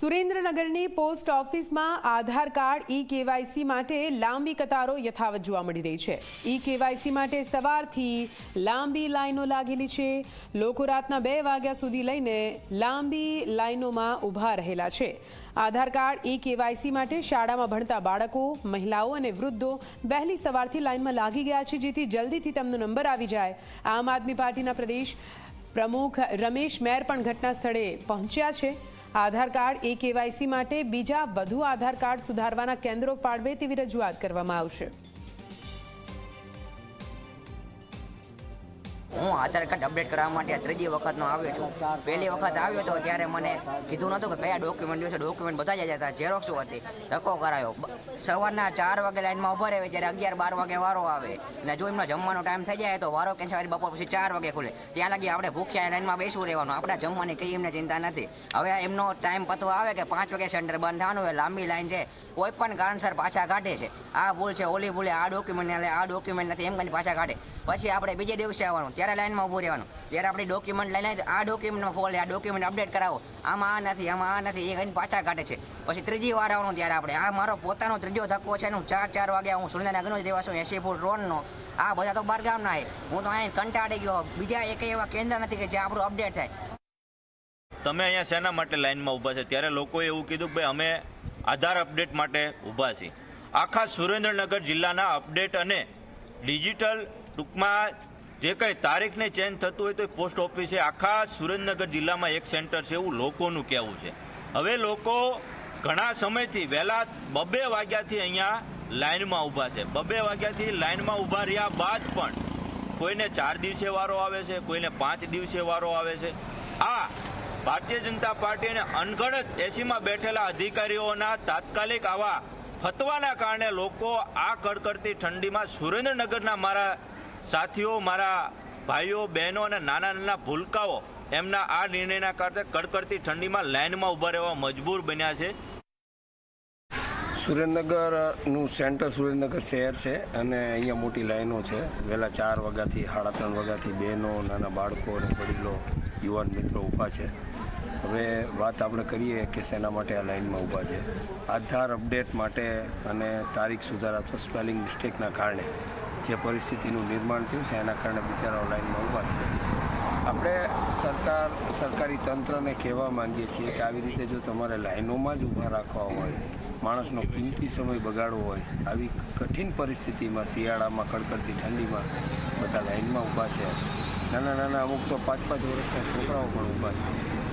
સુરેન્દ્રનગરની post ઓફિસમાં આધાર card e KYC માટે લાંબી કતારો યથાવત જોવા મળી રહી છે. ઈ કેવાયસી માટે સવારથી લાંબી લાઈનો લાગેલી છે. લોકો રાતના બે વાગ્યા સુધી લઈને લાંબી લાઈનોમાં ઊભા રહેલા છે. આધાર કાર્ડ ઈ કેવાયસી માટે શાળામાં ભણતા બાળકો, મહિલાઓ અને વૃદ્ધો વહેલી સવારથી લાઈનમાં લાગી ગયા છે, જેથી જલ્દીથી તેમનો નંબર આવી જાય. આમ આદમી પાર્ટીના પ્રદેશ પ્રમુખ રમેશ મેર પણ ઘટના સ્થળે પહોંચ્યા છે. આધાર કાર્ડ, એ કેવાયસી માટે બીજા વધુ આધાર કાર્ડ સુધારવાના કેન્દ્રો ફાળવે તેવી રજૂઆત કરવામાં આવશે. હું આધાર કાર્ડ અપડેટ કરવા માટે ત્રીજી વખતનો આવ્યો છું. પહેલી વખત આવ્યો હતો ત્યારે મને કીધું નહોતું કે કયા ડોક્યુમેન્ટ જોશે ડોક્યુમેન્ટ બધા જ હતા. ઝેરોક્સો હતી? ધક્કો કરાયો. સવારના ચાર વાગે લાઇનમાં ઊભા રહે ત્યારે અગિયાર બાર વાગે વારો આવે. ને જો એમનો જમવાનો ટાઈમ થઈ જાય તો વારો કેન્સલ કરી બપોર પછી ચાર વાગે ખુલે. ત્યાં લાગી આપણે ભૂખ્યા લાઇનમાં બેસવું રહેવાનું. આપણે જમવાની કંઈ એમને ચિંતા નથી. હવે એમનો ટાઈમ પતવા આવે કે પાંચ વાગે સેન્ટર બંધ થવાનું હોય, લાંબી લાઈન છે. કોઈ પણ કારણસર પાછા કાઢે છે. આ ભૂલ છે. ઓલી ભૂલે, આ ડોક્યુમેન્ટ આ ડોક્યુમેન્ટ નથી. એમ કરીને પાછા કાઢે. પછી આપણે બીજે દિવસે આવવાનું. ત્યારે લાઈનમાં ઊભું રહેવાનું. ત્યારે આપણે ડોક્યુમેન્ટ લઈને આ ડોક્યુમેન્ટમાં ફોલ આ ડોક્યુમેન્ટ અપડેટ કરાવો. આમાં આ નથી, આમાં આ નથી, એ કહીને પાછા કાઢે છે. પછી ત્રીજી વાર આવવાનું ત્યારે આપણે, આ મારો પોતાનો ત્રીજો ધક્કો છે એનું ચાર ચાર વાગ્યા હું સુરેન્દ્રનગરનો જ રહેવાશું એસી ફૂટ રોડનો. આ બધા તો બારગામના છે. હું તો અહીં કંટાળી ગયો. બીજા એક એવા કેન્દ્ર નથી કે જે આપણું અપડેટ થાય. તમે અહીંયા શેના માટે લાઈનમાં ઊભા છે? ત્યારે લોકોએ એવું કીધું કે ભાઈ, અમે આધાર અપડેટ માટે ઊભા છીએ. આખા સુરેન્દ્રનગર જિલ્લાના અપડેટ અને ડિજિટલ ટૂંકમાં જે કંઈ તારીખને ચેન્જ થતું હોય તો પોસ્ટ ઓફિસે આખા સુરેન્દ્રનગર જિલ્લામાં એક સેન્ટર છે એવું લોકોનું કહેવું છે. હવે લોકો ઘણા સમયથી વહેલા બબે વાગ્યાથી અહીંયા લાઇનમાં ઊભા છે. બબે વાગ્યાથી લાઇનમાં ઊભા રહ્યા બાદ પણ કોઈને ચાર દિવસે વારો આવે છે, કોઈને પાંચ દિવસે વારો આવે છે. આ ભારતીય જનતા પાર્ટી અને અનગણત એસીમાં બેઠેલા અધિકારીઓના તાત્કાલિક આવા ફતવાના કારણે લોકો આ કડકડતી ઠંડીમાં સુરેન્દ્રનગરના મારા સાથીઓ, મારા ભાઈઓ, બહેનો અને નાના નાના ભૂલકાઓ એમના આ નિર્ણયના કારણે કડકડતી ઠંડીમાં લાઇનમાં ઊભા રહેવા મજબૂર બન્યા છે. સુરેન્દ્રનગરનું સેન્ટર સુરેન્દ્રનગર શહેર છે અને અહીંયા મોટી લાઈનો છે. વહેલા ચાર વાગ્યાથી, સાડા ત્રણ વાગ્યાથી બહેનો, નાના બાળકો અને વડીલો, યુવાન મિત્રો ઊભા છે. હવે વાત આપણે કરીએ કે શેના માટે આ લાઇનમાં ઊભા છે. આધાર અપડેટ માટે અને તારીખ સુધારા અથવા સ્પેલિંગ મિસ્ટેકના કારણે જે પરિસ્થિતિનું નિર્માણ થયું છે, એના કારણે બિચારાઓ લાઈનમાં ઊભા છે. આપણે સરકાર, સરકારી તંત્રને કહેવા માંગીએ છીએ કે આવી રીતે જો તમારે લાઈનોમાં જ ઊભા રાખવા હોય, માણસનો કિંમતી સમય બગાડવો હોય, આવી કઠિન પરિસ્થિતિમાં, શિયાળામાં, કડકડતી ઠંડીમાં બધા લાઈનમાં ઊભા છે. નાના નાના, અમુક તો પાંચ પાંચ વર્ષના છોકરાઓ પણ ઊભા છે.